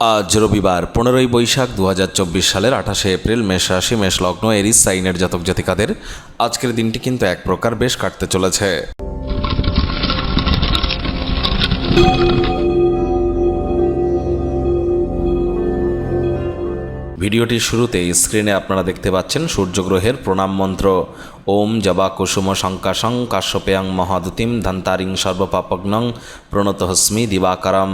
আজ রবিবার, পনেরোই বৈশাখ দু হাজার চব্বিশ সালের আঠাশে এপ্রিল, মেষ রাশি, মেষ লগ্ন, এরিস, সাইনের জাতক জাতিকাদের আজকের দিনটি কিন্তু এক প্রকার বেশ কাটতে চলেছে। ভিডিওটির শুরুতেই স্ক্রিনে আপনারা দেখতে পাচ্ছেন সূর্যগ্রহের প্রণাম মন্ত্র। ওম জবা কুসুম শঙ্কাশং কাশ্যপেয়ং মহাদুতিম ধন্তারিং সর্বপাপগ্নং প্রণত হস্মি দিবাকারম।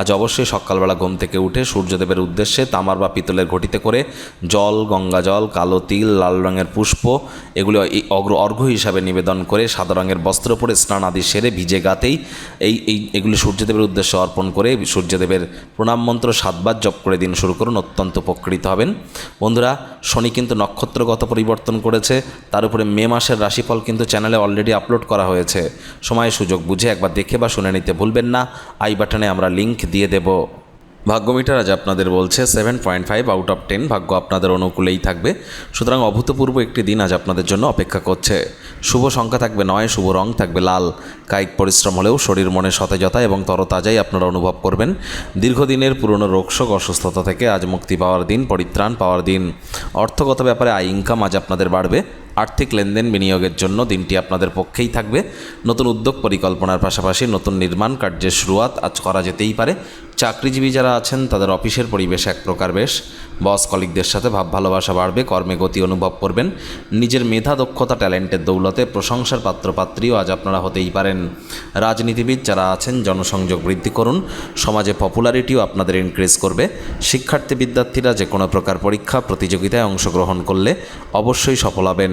আজ অবশ্যই সকালবেলা ঘুম থেকে উঠে সূর্যদেবের উদ্দেশ্যে তামার বা পিতলের ঘটিতে করে জল, গঙ্গা জল, কালো তিল, লাল রঙের পুষ্প, এগুলো অগ্র অর্ঘ্য হিসাবে নিবেদন করে সাদা রঙের বস্ত্র পরে স্নান আদি সেরে ভিজে গাতেই এই এই, এগুলি সূর্যদেবের উদ্দেশ্যে অর্পণ করে সূর্যদেবের প্রণাম মন্ত্র সাতবার জপ করে দিন শুরু করুন, অত্যন্ত উপকৃত হবেন। বন্ধুরা শনি কিন্তু নক্ষত্রগত পরিবর্তন করেছে, তার উপরে মে মাসের রাশিফল কিন্তু চ্যানেলে অলরেডি আপলোড করা হয়েছে। সময় সুযোগ বুঝে একবার দেখে বা শুনে নিতে ভুলবেন না, আই বাটনে আমরা লিংক দিয়ে দেব। ভাগ্যমিটার আজ আপনাদের বলছে seven point five out of ten ভাগ্য আপনাদের অনুকূলেই থাকবে। সুতরাং অভূতপূর্ব একটি দিন আজ আপনাদের জন্য অপেক্ষা করছে। শুভ সংখ্যা থাকবে নয়, শুভ রং থাকবে লাল। কায়িক পরিশ্রম হলেও শরীর মনে সতেজতা এবং তরতাজাই আপনারা অনুভব করবেন। দীর্ঘদিনের পুরনো রোগশোক, অসুস্থতা থেকে আজ মুক্তি পাওয়ার দিন, পরিত্রাণ পাওয়ার দিন। অর্থগত ব্যাপারে আয় ইনকাম আজ আপনাদের বাড়বে। আর্থিক লেনদেন বিনিয়োগের জন্য দিনটি আপনাদের পক্ষেই থাকবে। নতুন উদ্যোগ পরিকল্পনার পাশাপাশি নতুন নির্মাণ কার্যের শুরুয়াত আজ করা যেতেই পারে। চাকরিজীবী যারা আছেন, তাদের অফিসের পরিবেশ এক প্রকার বেশ। বস কলিকদের সাথে ভাব ভালোবাসা বাড়বে, কর্মে গতি অনুভব করবেন। নিজের মেধা, দক্ষতা, ট্যালেন্টের দৌলতে প্রশংসার পাত্রপাত্রীও আজ আপনারা হতেই পারেন। রাজনীতিবিদ যারা আছেন, জনসংযোগ বৃদ্ধি করুন। সমাজে পপুলারিটিও আপনাদের ইনক্রিজ করবে। শিক্ষার্থী, বিদ্যার্থীরা যে কোনো প্রকার পরীক্ষা, প্রতিযোগিতায় অংশগ্রহণ করলে অবশ্যই সফল হবেন।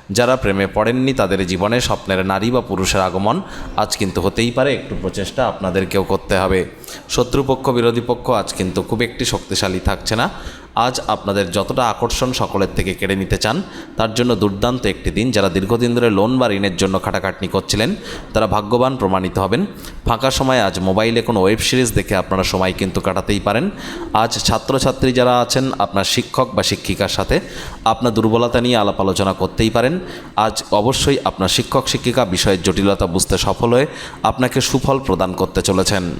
যারা প্রেমে পড়েননি তাদের জীবনে স্বপ্নের নারী বা পুরুষের আগমন আজ কিন্তু হতেই পারে, একটু প্রচেষ্টা আপনাদেরকেও করতে হবে। শত্রুপক্ষ, বিরোধী পক্ষ আজ কিন্তু খুব একটি শক্তিশালী থাকছে না। আজ আপনাদের যতটা আকর্ষণ সকলের থেকে কেড়ে নিতে চান, তার জন্য দুর্দান্ত একটি দিন যারা দীর্ঘদিন ধরে লোন বা ঋণের জন্য খাটাখাটনি করছিলেন, তারা ভাগ্যবান প্রমাণিত হবেন। ফাঁকা সময় আজ মোবাইলে কোনো ওয়েব সিরিজ দেখে আপনারা সময় কিন্তু কাটাতেই পারেন। আজ ছাত্রছাত্রী যারা আছেন, আপনার শিক্ষক বা শিক্ষিকার সাথে আপনার দুর্বলতা নিয়ে আলাপ আলোচনা করতেই পারেন। আজ অবশ্যই আপনার শিক্ষক শিক্ষিকা বিষয়ের জটিলতা বুঝতে সফল হয়ে আপনাকে সুফল প্রদান করতে চলেছেন।